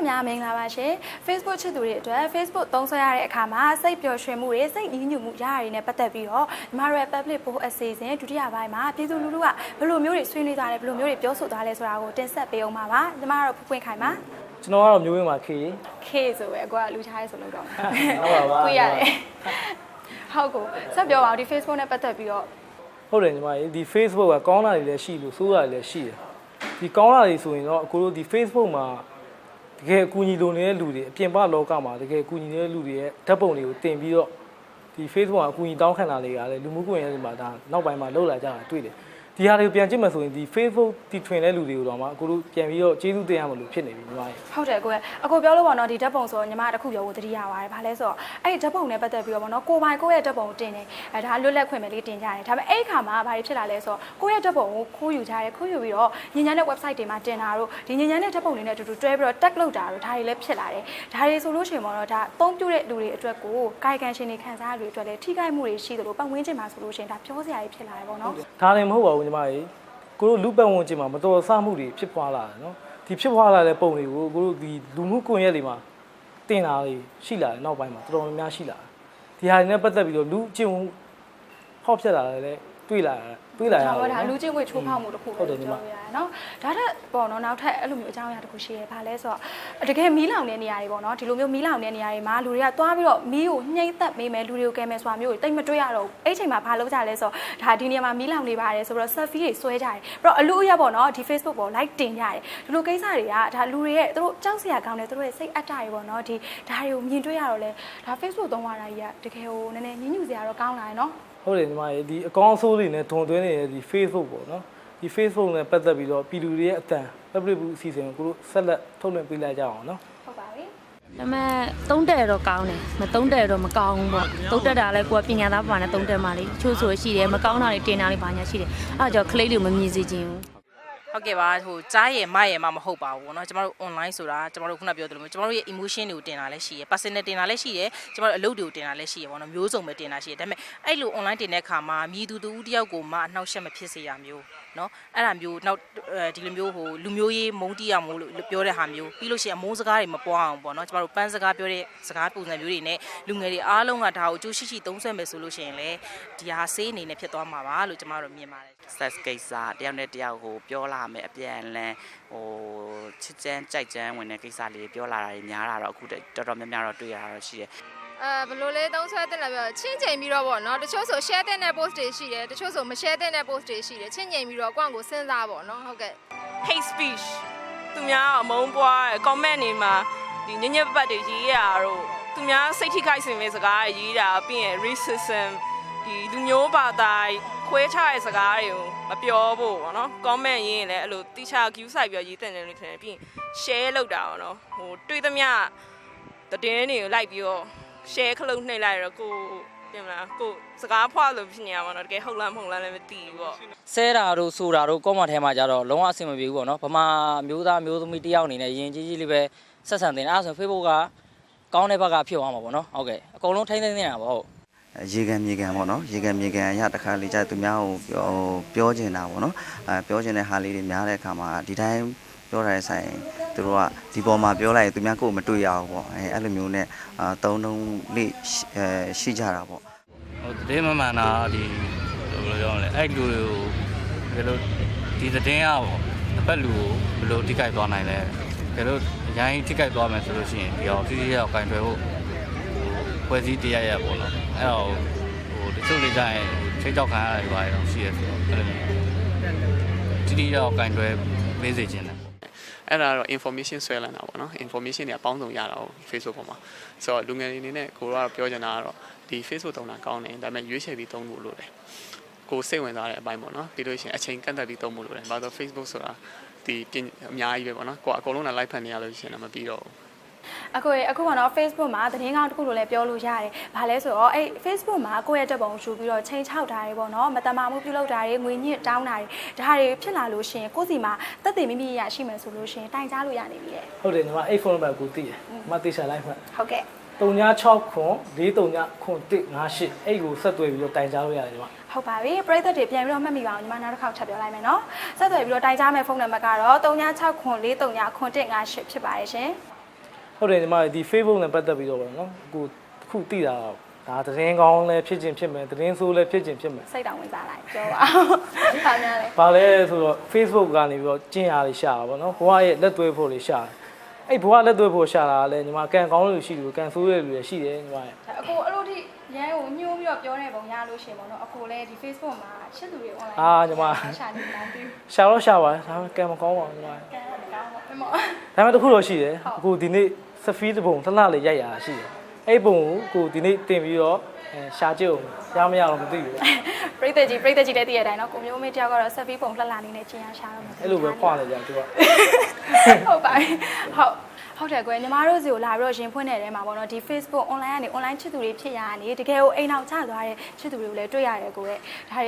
သက်များမင်္ဂလာပါရှင် Facebook ချစ်သူတွေအတွက် Facebook သုံးစွဲရတဲ့အခါမှာစိတ်ပျော်ရွှင်မှုတွေစိတ်ညှဉ်းညူမှုရရတွေနဲ့ပတ်သက်ပြီးတော့ညီမတို့ရဲ့ public post အစီအစဉ်ဒုတိယပိုင်းမှာပြည်သူလူထုကဘယ်လိုမျိုးတွေဆွေးနွေးသွားလဲဘယ်လိုမျိုးတွေပြောဆိုသွားလဲဆိုတာကိုတင်ဆက်ပေးအောင်ပါပါညီမတို့ဖွင့်ဖွင့်ခိုင်ပါကျွန်တော်ကတော့မျိုးရင်းမှာခေးခေဆိုပဲအကွာလူချားရဲဆိုလို့တော့ဟုတ်ပါပါကိုရတယ်ဟုတ်ကိုဆက်ပြောပါဦးဒီ Facebook နဲ့ပတ်သက်ပြီးတော့ဟုတ်တယ်ညီမကြီးဒီ Facebook ကကောင်းတာတွေလည်းရှိလို့ဆိုးတာတွေလည်းရှိတယ်ဒီကောင်းတာတွေဆိုရင်တော့အခုတို့ဒီ Facebook မှာ တကယ်အကူအညီလိုနေတဲ့လူတွေအပြင်ပလောကမှာတကယ်အကူအညီနေတဲ့လူတွေရဲ့ဓာတ်ပုံတွေကိုတင်ပြီးတော့ဒီ Facebook ကအကူအညီတောင်းခံတာတွေကလည်းလူမှုကွန်ရက်တွေမှာဒါနောက်ပိုင်းမှာလောက်လာကြတာတွေ့တယ် ဒီဟာတွေကိုပြန်ကြည့်မှဆိုရင်ဒီ Facebook တီထွင်တဲ့လူတွေကိုတော့မှအခုတို့ပြန်ပြီးတော့ကျေးဇူးတင်ရမလို့ဖြစ်နေပြီညီမကြီးဟုတ်တယ်ကိုယ်အခုပြောလို့ပေါ့နော်ဒီဓာတ်ပုံဆိုညီမတစ်ခုပြောဖို့တတိယပါတယ်ဘာလဲဆိုတော့အဲ့ဒီဓာတ်ပုံနဲ့ပတ်သက်ပြီးတော့ပေါ့နော်ကိုပိုင်ကိုယ့်ရဲ့ဓာတ်ပုံတင်တယ်အဲဒါလွတ်လပ်ခွင့်ပဲလေးတင်ကြတယ်ဒါပေမဲ့အဲ့ဒီခါမှာဘာတွေဖြစ်လာလဲဆိုတော့ကိုယ့်ရဲ့ဓာတ်ပုံကိုခိုးယူကြတယ်ခိုးယူပြီးတော့ညဉ့်ညမ်းတဲ့ website တွေမှာတင်တာတို့ဒီညဉ့်ညမ်းတဲ့ဓာတ်ပုံတွေနဲ့အတူတူတွဲပြီးတော့ tag လုပ်တာတို့ဒါတွေလည်းဖြစ်လာတယ်ဒါတွေဆိုလို့ရှိရင်ပေါ့နော်ဒါအသုံးပြုတဲ့လူတွေအတွက်ကိုကာယကံရှင်တွေခံစားရတဲ့လူတွေအတွက်လည်းထိခိုက်မှုတွေရှိသလိုပတ်ဝန်းကျင်မှာဆိုလို့ရှိရင်ဒါပြောစရာတွေဖြစ်လာတယ်ပေါ့နော်ဒါလည်းမဟုတ်ပါဘူးညီမကြီးကိုတို့လူပတ်ဝန်းကျင်မှာမတော်ဆမှုတွေဖြစ်ပွားလာတယ်နော်ဒီဖြစ်ပွားလာတဲ့ပုံတွေကိုကိုတို့ဒီလူမှုကွန်ရက်တွေမှာတင်တာတွေရှိလာတယ်နောက်ပိုင်းမှာတော်တော်များများရှိလာတယ်ဒီဟာတွေနဲ့ပတ်သက်ပြီးတော့လူကျင့်ဝတ်ဟော့ဖြတ်လာတယ်လည်းတွေ့လာတယ် တွေ့လာရဒါတယ်ပေမဲ့ဒါနော်လူချင်းကိုချိုးဖောက်မှုတစ်ခုဟုတ်တယ်ညီမပြောရတယ်နော်ဒါထက်ပေါ့နော်နောက်ထပ်အဲ့လိုမျိုးအကြောင်းအရာတစ်ခုရှိရဲဘာလဲဆိုတော့တကယ်မီးလောင်တဲ့နေရာတွေပေါ့နော်ဒီလိုမျိုးမီးလောင်တဲ့နေရာတွေမှာလူတွေကသွားပြီးတော့မီးကိုနှိမ့်သက်ပေးမယ်လူတွေကိုကယ်မယ်ဆိုတာမျိုးကိုတိတ်မတွေ့ရတော့ဘူးအဲ့ချိန်မှာဘာလုပ်ကြလဲဆိုတော့ဒါဒီနေရာမှာမီးလောင်နေပါတယ်ဆိုတော့ selfie တွေဆွဲကြတယ်ပြီးတော့အလူအရပေါ့နော်ဒီ Facebook ပေါ် like တင်ကြတယ်ဒီလိုကိစ္စတွေကဒါလူတွေရဲ့သူတို့ကြောက်စရာကောင်းတယ်သူတို့ရဲ့စိတ်အတ္တတွေပေါ့နော်ဒီဒါတွေကိုမြင်တွေ့ရတော့လဲဒါ Facebook သုံးရတာကြီးကတကယ်ဟိုနည်းနည်းညှဉ်းညူစရာတော့ကောင်းလာတယ်နော် ဟုတ်တယ်ညီမကြီးဒီအကောင့်အဆိုးတွေနဲ့ထုံသွင်းနေတဲ့ဒီ Facebook ပေါ့နော်ဒီ Facebook နဲ့ပတ်သက်ပြီးတော့ပြည်သူတွေရဲ့အတန် public ဘူးအစီအစဉ်ကိုကိုတို့ဆက်လက်ထုတ်လွှင့်ပေးလိုက်ကြအောင်နော်ဟုတ်ပါပြီဒါပေမဲ့သုံးတယ်တော့ကောင်းတယ်မသုံးတယ်တော့မကောင်းဘူးပေါ့သုံးတက်တာလဲကိုကပညာသားပါနဲ့သုံးတက်မှလေတချို့ဆိုရှိတယ်မကောင်းတာတွေတင်တာတွေဘာညာရှိတယ်အဲ့ဒါကြောင့်ကလေးတွေကိုမမြင်စေချင်ဘူး ဟုတ်ကဲ့ပါဟိုကြားရယ်မရယ်မမဟုတ်ပါဘူးပေါ့နော်ကျမတို့ online ဆိုတာကျမတို့ခုနပြောသလိုမျိုးကျမတို့ရဲ့ emotion တွေကိုတင်တာလည်းရှိရယ် personal တင်တာလည်းရှိရယ်ကျမတို့အလုပ်တွေကိုတင်တာလည်းရှိရယ်ပေါ့နော်မျိုးစုံပဲတင်တာရှိရယ်ဒါပေမဲ့အဲ့လို online တင်တဲ့အခါမှာမြည်သူတူဦးတယောက်ကိုမှအနှောက်အယှက်မဖြစ်စေရမျိုး နော်အဲ့ဒါမျိုးနောက်ဒီလိုမျိုးဟိုလူမျိုးရေးမုန်းတီးရမို့လို့ပြောတဲ့ဟာမျိုးပြီးလို့ရှိရင်အမိုးစကားတွေမပွားအောင်ပေါ့နော်ကျမတို့ပန်းစကားပြောတဲ့စကားပုံစံမျိုးတွေနဲ့လူငယ်တွေအားလုံးကဒါကိုအကျိုးရှိရှိသုံးစွဲမယ်ဆိုလို့ရှိရင်လည်းဒီဟာဆေးအနေနဲ့ဖြစ်သွားမှာပါလို့ကျမတို့မြင်ပါတယ် sex ကိစ္စတယောက်နဲ့တယောက်ဟိုပြောလာမယ်အပြန်လန်ဟိုချစ်ချမ်းကြိုက်ချမ်းဝင်တဲ့ကိစ္စလေးပြောလာတာတွေများလာတော့အခုတော်တော်များများတော့တွေ့ရတာရှိတယ် အဲဘယ်လိုလဲသုံးဆွဲတင်လဲပြောချင်းချိန်ပြီးတော့ပေါ့နော်တချို့ဆို share တဲ့ post တွေရှိတယ်တချို့ဆိုမ share တဲ့ post တွေရှိတယ်ချင်းချိန်ပြီးတော့ကိုယ့်ကိုစဉ်းစားပေါ့နော်ဟုတ်ကဲ့ hate speech သူများအမုန်းပွားတဲ့ comment တွေမှာဒီညညပပတ်တွေရေးရတာတော့သူများစိတ်ထိခိုက်စေမယ့်စကားတွေရေးတာပြီးရင် racism ဒီလူမျိုးဘာသာခွဲခြားတဲ့စကားတွေကိုမပြောဖို့ပေါ့နော် comment ရေးရင်လည်းအဲ့လိုတိချာ view ဆိုင်ပြီးတော့ရေးတဲ့နေလို့ထင်တယ်ပြီးရင် share လုပ်တာပေါ့နော်ဟိုတွေ့သမျှသတင်းတွေကိုလိုက်ပြီးတော့ share ခလုံးနှိပ်လိုက်တော့ကိုပြင်မလားကိုစကားဖွာလို့ဖြစ်နေရမှာတော့တကယ်ဟုတ်လားမဟုတ်လားလည်းမသိဘူးပေါ့ဆဲတာတို့ဆိုတာတို့ကောမထဲမှာကြတော့လုံးဝအဆင်မပြေဘူးပေါ့နော်ဗမာမျိုးသားမျိုးသမီးတယောက်အနေနဲ့ယဉ်ကျေးကြီးလေးပဲဆက်ဆံတင်တယ်အဲ့ဒါဆို Facebook ကကောင်းတဲ့ဘက်ကဖြစ်သွားမှာပေါ့နော်ဟုတ်ကဲ့အကုန်လုံးထိမ့်သိမ်းနေတာပေါ့ဟုတ်ရေကန်မြေကန်ပေါ့နော်ရေကန်မြေကန်အရတခါလေကြာသူများကိုပြောပြောချင်တာပေါ့နော်အဲပြောချင်တဲ့ဟာလေးတွေများတဲ့အခါမှာဒီတိုင်းပြောတာဆိုင် သူတို့ကဒီပေါ်မှာပြောလိုက်ရင်သူများကိုယ်မတွေ့ရအောင်ပေါ့အဲအဲ့လိုမျိုးနဲ့အာတုံးတုံးလေးအဲရှိကြတာပေါ့ဟိုသတင်းမမှန်တာဒီဘယ်လိုပြောမလဲအဲ့လူတွေကိုဘယ်လိုဒီသတင်းอ่ะတစ်ပတ်လူကိုဘယ်လိုထိခိုက်သွားနိုင်လဲဘယ်လိုအရင်ထိခိုက်သွားမယ်ဆိုလို့ရှိရင်ဒီအောင်တိတိကျကျကင်တွယ်ဖို့ဟိုပွဲစည်းတရားရပေါ့နော်အဲ့တော့ဟိုတချို့လေးကြရင်ချိတ်ချောက်ခံရတာတွေပါတော့ရှိရဆိုတော့အဲ့လိုမျိုးတိတိကျကျကင်တွယ်ပေးစေခြင်းတယ် အဲ့ဒါတော့ information ဆွဲလန်းတာပေါ့နော် information တွေအပေါင်းစုံရတာဟုတ် Facebook ပေါ်မှာဆိုတော့လူငယ်တွေအနေနဲ့ကိုကတော့ပြောချင်တာကတော့ဒီ Facebook သုံးတာကောင်းတယ်ဒါပေမဲ့ရွေးချယ်ပြီးသုံးဖို့လိုတယ်ကိုစိတ်ဝင်စားတဲ့အပိုင်းပေါ့နော်ပြီးလို့ရှိရင်အချိန်ကန့်သက်ပြီးသုံးဖို့လိုတယ်ဘာလို့ Facebook ဆိုတာဒီပြင်အများကြီးပဲပေါ့နော်ကိုကအကုန်လုံးနဲ့ live ဖတ်နေရလို့ရှိရင်တော့မပြီးတော့ဘူး အခုရေအခုကတော့ Facebook မှာသတင်းကောင်းတစ်ခုလိုလည်းပြောလို့ရတယ်။ဘာလဲဆိုတော့အဲ့ Facebook မှာကိုယ့်ရဲ့တက်ပုံရှူပြီးတော့ချိန်ချောက်တာတွေပေါ့နော်။မတမာမှုပြုလုပ်တာတွေငွေညစ်တောင်းတာတွေဒါတွေဖြစ်လာလို့ရှိရင်ကိုယ့်စီမှာတက်တည်မိမိရရှိမယ်ဆိုလို့ရှိရင်တိုင်ကြားလို့ရနေပြီလေဟုတ်တယ်ညီမအိတ်ဖုန်းနံပါတ်ကိုသိတယ်မသိချာလိုက်မှတ်။ဟုတ်ကဲ့39ခွန်43ခွန်158အဲ့ကိုဆက်သွယ်ပြီးတော့တိုင်ကြားလို့ရတယ်ညီမဟုတ်ပါပြီပရိသတ်တွေပြန်ပြီးတော့မှတ်မိပါအောင်ညီမနောက်တစ်ခေါက်ထပ်ပြောလိုက်မယ်နော်။ဆက်သွယ်ပြီးတော့တိုင်ကြားမယ်ဖုန်းနံပါတ်ကတော့3969435158ဖြစ်ပါတယ်ရှင်။ ဟုတ်တယ်ညီမဒီ Facebook နဲ့ပတ်သက်ပြီးတော့ပေါ့နော်အခုတစ်ခုသိတာဒါသတင်းကောင်းလည်းဖြစ်ခြင်းဖြစ်မယ်သတင်းဆိုးလည်းဖြစ်ခြင်းဖြစ်မယ်စိတ်တောင်ဝင်စားလိုက်ပြောပါဦးဟာများလေ။ဘာလဲဆိုတော့ Facebook ကနေပြီးတော့ကျင့်ရလေးရှာတာပေါ့နော်။ဘဝရဲ့လက်သွဲဖို့လေးရှာတယ်။အဲ့ဘဝလက်သွဲဖို့ရှာတာကလည်းညီမကန်ကောင်းတဲ့လူရှိတယ်ကန်ဆိုးတဲ့လူလည်းရှိတယ်ညီမရဲ့အကိုအဲ့လိုထိရန်ကိုညှိုးပြီးတော့ပြောတဲ့ပုံရလို့ရှင်ပေါ့နော်အကိုလည်းဒီ Facebook မှာချစ်သူတွေ online အာညီမရှာနေတယ်ပြီးရှာတော့ရှာပါတယ်ဒါပေမဲ့ကန်မကောင်းပါဘူးညီမရဲ့ကဲကောင်းပါအမေ။ဒါပေမဲ့တစ်ခုတော့ရှိတယ်။အခုဒီနေ့စ ဖီးတစ်ပုံတစ်လလေးရိုက်ရတာရှိတယ်။အဲ့ပုံကိုကိုဒီနေ့တင်ပြီးတော့အဲရှာကြည့်အောင်ရမရတော့မသိဘူး။ပရိသတ်ကြီးပရိသတ်ကြီးလည်းသိရတဲ့အတိုင်းနော်ကိုမျိုးမေးတယောက်ကတော့ဆက်ဖီးပုံလှလှနေနဲ့ကျင်ရရှာတော့မှာအဲ့လိုပဲခွာနေကြသူကဟုတ်ပါပြီဟုတ် ဟုတ်တယ်ကွယ်ညီမတို့စီကိုလာပြီးတော့ရင်ဖွင့်နေတဲ့ထဲမှာပေါ့နော်ဒီ Facebook online ကနေ online ချစ်သူတွေဖြစ်ရကနေတကယ်ကိုအိမ်အောင်ချသွားတဲ့ချစ်သူတွေကိုလည်းတွေ့ရတယ်ကိုယ်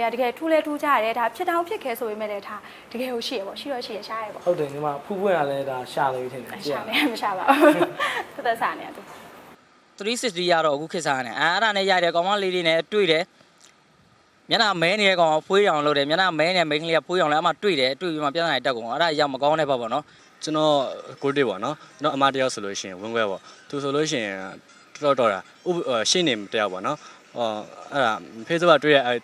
ရဲ့ဒါတွေကတကယ်ထူးလဲထူးကြရတယ်ဒါဖြစ်တောင်ဖြစ်ခဲဆိုပေမဲ့လည်းဒါတကယ်ကိုရှိရပေါ့ရှိတော့ရှိရရှားရပေါ့ဟုတ်တယ်ညီမဖူးပွင့်ရလဲဒါရှာနေပြီထင်တယ်ရှာနေမရှာပါဘူးသက်သက်စားနေတယ်သူ360ရတော့အခုခေတ်စားနေအဲ့ဒါနဲ့ရတယ်ကောင်မလေးတွေနဲ့တွေ့တယ်မျက်နှာမဲနေတဲ့ကောင်ကဖွေးအောင်လုပ်တယ်မျက်နှာမဲနေတဲ့မိန်းကလေးကဖွေးအောင်လဲအမှတွေ့တယ်တွေ့ပြီးမှပြဿနာတက်ကုန်အဲ့ဒါရောက်မကောင်းတဲ့ဘက်ပေါ့နော် ကျွန်တော်ကိုတစ်ပေါ့နော်ကျွန်တော်အမတယောက်ဆိုလို့ရှိရင်ဝင်းခွဲပေါ့သူဆိုလို့ရှိရင်တော်တော်တာဥပရှင်းနေတယောက်ပေါ့နော်ဟောအဲ့ဒါ Facebook ကတွေ့ရအဲ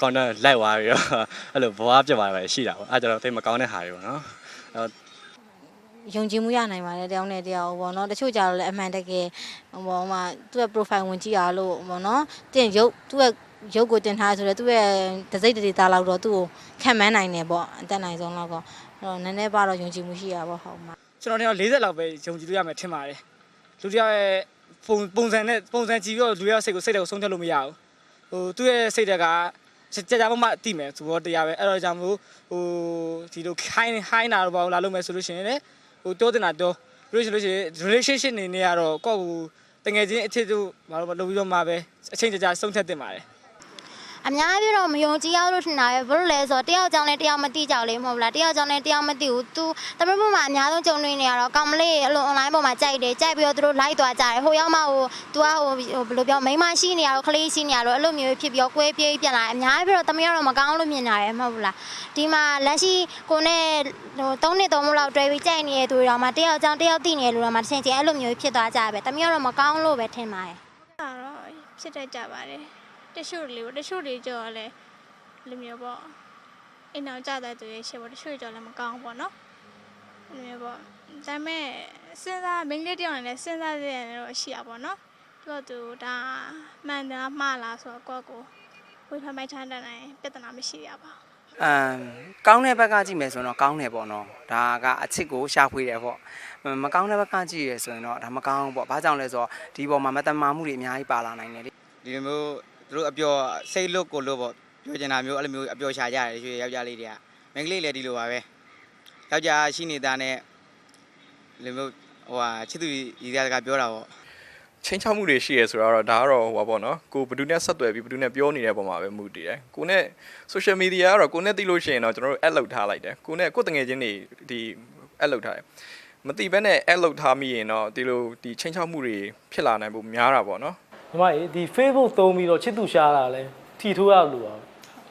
content လိုက်သွားပြီးတော့အဲ့လိုဘွားပြတ်သွားပဲရှိတာပေါ့အဲ့ကျတော့တိတ်မကောင်းတဲ့ဟာတွေပေါ့နော်အဲ့ယုံကြည်မှုရနိုင်ပါတယ်တယောက်နဲ့တယောက်ပေါ့နော်တချို့ကြတော့လည်းအမှန်တကယ်ဟိုမှာသူ့ရဲ့ profile ဝင်ကြည့်ရလို့ပေါ့နော်တင်ရုပ်သူ့ရဲ့ ရုပ်ကိုတင်ထားဆိုတော့သူ့ရဲ့ဒစိမ့်တသားလောက်တော့သူ့ကိုခံမန်းနိုင်တယ်ပေါ့အတက်နိုင်ဆုံးတော့ကောအဲ့တော့နည်းနည်းပါတော့ယုံကြည်မှုရှိရပါဟုတ်မှာကျွန်တော်တို့40လောက်ပဲယုံကြည်လို့ရမယ်ထင်ပါတယ်လူတယောက်ရဲ့ပုံပုံစံနဲ့ပုံစံကြည့်ပြီးတော့လူရဲ့စိတ်ကိုစိတ်တွေကိုဆုံးဖြတ်လို့မရဘူးဟိုသူ့ရဲ့စိတ်တွေကကြာကြာမှမှတိမယ်သဘောတရားပဲအဲ့တော့ကြောင့်မို့ဟိုဒီလိုခိုင်းဟိုင်းတာတော့ဘာလို့လာလို့မယ်ဆိုလို့ရှိရင်လေဟိုတိုးတင်တာတိုးလို့ရှိလို့ရှိရင် relationship နေနေရတော့ကိုယ့်ကိုတငယ်ချင်းအထစ်တို့ဘာလို့လုပ်ပြီးတော့မှပဲအချိန်ကြာကြာဆုံးဖြတ်တင်ပါတယ် အများကြီးတော့မယုံကြည်ရလို့ထင်တာပဲဘာလို့လဲဆိုတော့တယောက်ကြောင့်လည်းတယောက်မသိကြလေမဟုတ်ဘူးလားတယောက်ကြောင့်လည်းတယောက်မသိဘူး तू တမန်ပေါ်မှာအများဆုံးကြုံနေနေရတော့ကောင်မလေးအလို online ပေါ်မှာကြိုက်တယ်ကြိုက်ပြီးတော့သူတို့ like သွားကြတယ်ဟိုရောက်မှဟို तू ကဟိုဘယ်လိုပြောမိန်းမရှိနေရတော့ကလေးရှိနေရတော့အဲ့လိုမျိုးဖြစ်ပြီးတော့ကွဲပြေးပြန်လာအများကြီးပြီးတော့တမန်ကတော့မကောင်းလို့မြင်ရတယ်မဟုတ်ဘူးလားဒီမှာလက်ရှိကိုနဲ့ဟို၃နှစ်သုံးနှစ်လောက်တွဲပြီးကြိုက်နေတဲ့သူတွေတော့မှတယောက်ကြောင့်တယောက်သိနေလို့တော့မှတစ်ချိန်ချင်းအဲ့လိုမျိုးဖြစ်သွားကြပဲတမန်ကတော့မကောင်းလို့ပဲထင်ပါတယ်တော့ဖြစ်တတ်ကြပါတယ် တချို့လေးပေါ့တချို့တွေကြော်လဲလိုမျိုးပေါ့အိမ်အောင်ကြတဲ့သူတွေရှိပေါ့တချို့ကြော်လည်းမကောင်းပေါ့နော်လိုမျိုးပေါ့ဒါပေမဲ့စဉ်းစားမိန်းကလေးတယောက်နဲ့စဉ်းစားတဲ့နေတော့ရှိရပါတော့သူကသူဒါမှန်တယ်မှားလားဆိုတော့ကိုယ့်ကိုဝေဖန်မိုက်ချမ်းတဲ့နိုင်ပြဿနာမရှိရပါဘူးအမ်ကောင်းတဲ့ဘက်ကကြည့်မယ်ဆိုရင်တော့ကောင်းတယ်ပေါ့နော်ဒါကအချစ်ကိုရှာဖွေတယ်ပေါ့မကောင်းတဲ့ဘက်ကကြည့်ရဆိုရင်တော့ဒါမကောင်းဘူးပေါ့ဘာကြောင့်လဲဆိုတော့ဒီပေါ်မှာမတမာမှုတွေအများကြီးပါလာနိုင်တယ်လေဒီလိုမျိုး သူတို့အပျော်စိတ်လွတ်ကိုလွတ်ပေါ့ပြောချင်တာမျိုးအဲ့လိုမျိုးအပျော်ရှာကြတယ်ရွှေယောက်ျားလေးတွေကမိန်းကလေးလည်းဒီလိုပါပဲယောက်ျားရှိနေတာနဲ့ဒီလိုမျိုးဟိုဟာချစ်သူရည်သားစကားပြောတာပေါ့ချင်းချောက်မှုတွေရှိရဲဆိုတော့ဒါကတော့ဟိုပါပေါ့နော်ကိုဘယ်သူနဲ့ဆက်သွယ်ပြီးဘယ်သူနဲ့ပြောနေတဲ့ပုံမှာပဲမူတည်တယ်ကိုနဲ့ social media ကတော့ကိုနဲ့သိလို့ရှိရင်တော့ကျွန်တော်တို့ add လုပ်ထားလိုက်တယ်ကိုနဲ့ကိုတငယ်ချင်းတွေဒီ add လုပ်ထားတယ်မသိဘဲနဲ့ add လုပ်ထားမိရင်တော့ဒီလိုဒီချင်းချောက်မှုတွေဖြစ်လာနိုင်ဖို့များတာပေါ့နော် ညီမကြီးဒီ Facebook သုံးပြီးတော့ချစ်သူရှာတာလဲထီထိုးရလို့ပါ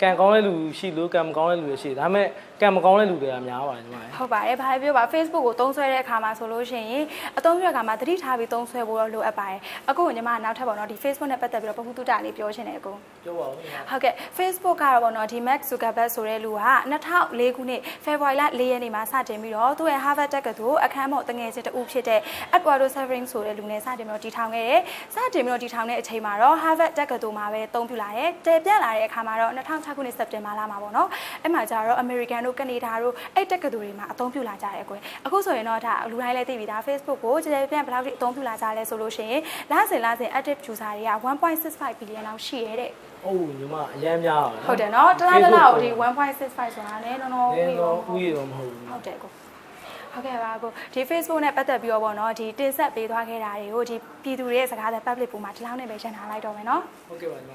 ကံကောင်းတဲ့လူရှိလို့ကံမကောင်းတဲ့လူတွေရှိတယ်ဒါပေမဲ့ကံမကောင်းတဲ့လူတွေကများပါတယ်ညီမကြီးဟုတ်ပါတယ်ဘာပဲပြောပါ Facebook ကိုသုံးဆွဲတဲ့အခါမှာဆိုလို့ရှိရင်အသုံးပြုတဲ့အခါမှာသတိထားပြီးသုံးဆွဲဖို့တော့လိုအပ်ပါတယ်အခုကညီမကနောက်ထပ်ပေါ့နော်ဒီ Facebook နဲ့ပတ်သက်ပြီးတော့ပခုတုတလေးပြောချင်တယ်အကိုပြောပါဦးညီမဟုတ်ကဲ့ Facebook ကတော့ပေါ့နော်ဒီ Mark Zuckerberg ဆိုတဲ့လူက2004ခုနှစ် February လ4ရက်နေ့မှာစတင်ပြီးတော့သူ့ရဲ့ Harvard တက္ကသိုလ်အခမ်းမော့တငယ်ချင်းတဦးဖြစ်တဲ့ Eduardo Severin ဆိုတဲ့လူနဲ့စတင်ပြီးတော့တည်ထောင်ခဲ့တယ်။စတင်ပြီးတော့တည်ထောင်တဲ့အချိန်မှာတော့ Harvard တက္ကသိုလ်မှာပဲအသုံးပြုလာတယ်။တည်ပြန့်လာတဲ့အခါမှာတော့2006ခုနှစ်စက်တင်ဘာလမှာပေါ့နော်။အဲ့မှာကျတော့ American တို့ Canada တို့အဲ့တက္ကသိုလ်တွေမှာအသုံးပြုလာကြတယ်အကွယ်။အခုဆိုရင်တော့ဒါလူတိုင်းလည်းသိပြီဒါ Facebook ကိုကြည်ကြဲပြန့်ဘယ်လောက်ထိအသုံးပြုလာကြလဲဆိုလို့ရှိရင်လစဉ်လစဉ် active user တွေက1.65 billion လောက်ရှိရတဲ့အိုးညီမအရန်များပါဟုတ်တယ်နော်တစ်လားတစ်လားကိုဒီ1.65ဆိုတာလည်းနော်နော်နည်းတော့ဥယျာဉ်တော့မဟုတ်ဘူးဟုတ်တယ်ကိုဟုတ်ကဲ့ပါကိုဒီ Facebook နဲ့ပတ်သက်ပြီးတော့ဗောနော်ဒီတင်ဆက်ပေးသွားခဲ့တာတွေကိုဒီပြည်သူတွေရဲ့စကားသက် public ပုံမှာဒီလောက်နဲ့ပဲရှင်းထားလိုက်တော့မယ်နော်ဟုတ်ကဲ့ပါညီမ